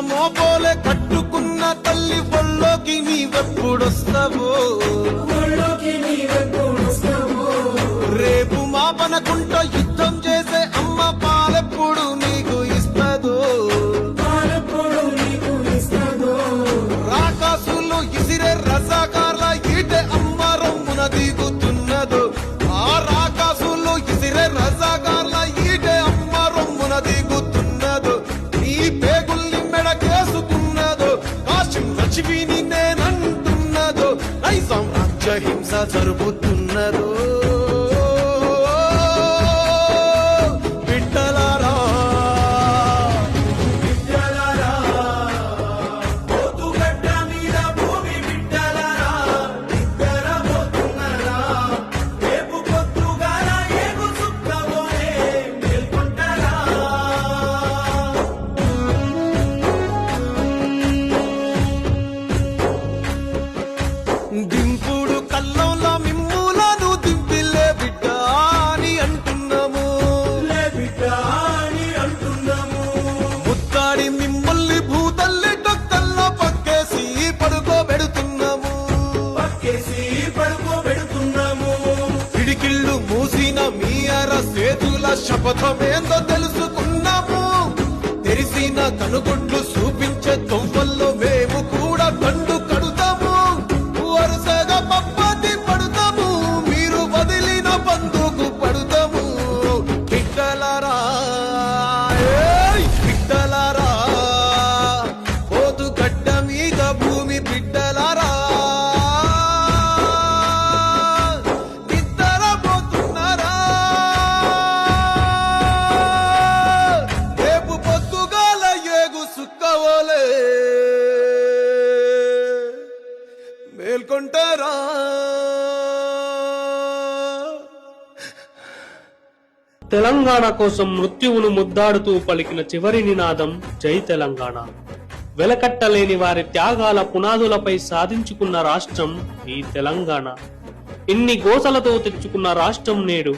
మోపోలే కట్టుకున్న తల్లి ఒళ్ళోకి నీవెప్పుడొస్తావో? రేపు మాపనకుంటా నైజాం రాజ్య పడుకో పడుకోబెడుతున్నాము పిడికిళ్ళు మూసిన మీ అర సేతుల శపథమేందో మేల్కొంటారా తెలంగాణ కోసం మృత్యువును ముద్దాడుతూ పలికిన చివరి నినాదం జై తెలంగాణ. వెలకట్టలేని వారి త్యాగాల పునాదులపై సాధించుకున్న రాష్ట్రం ఈ తెలంగాణ. ఇన్ని గోసలతో తెచ్చుకున్న రాష్ట్రం నేడు.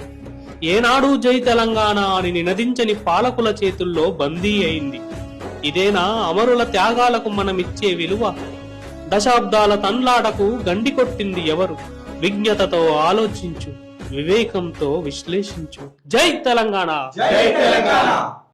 ఏనాడు జై తెలంగాణ అని నినదించని పాలకుల చేతుల్లో బందీ అయింది. ఇదేనా అమరుల త్యాగాలకు మనమిచ్చే విలువ? దశాబ్దాల తన్లాటకు గండి కొట్టింది ఎవరు? విజ్ఞతతో ఆలోచించు వివేకంతో విశ్లేషించు. జై తెలంగాణ! జై తెలంగాణ!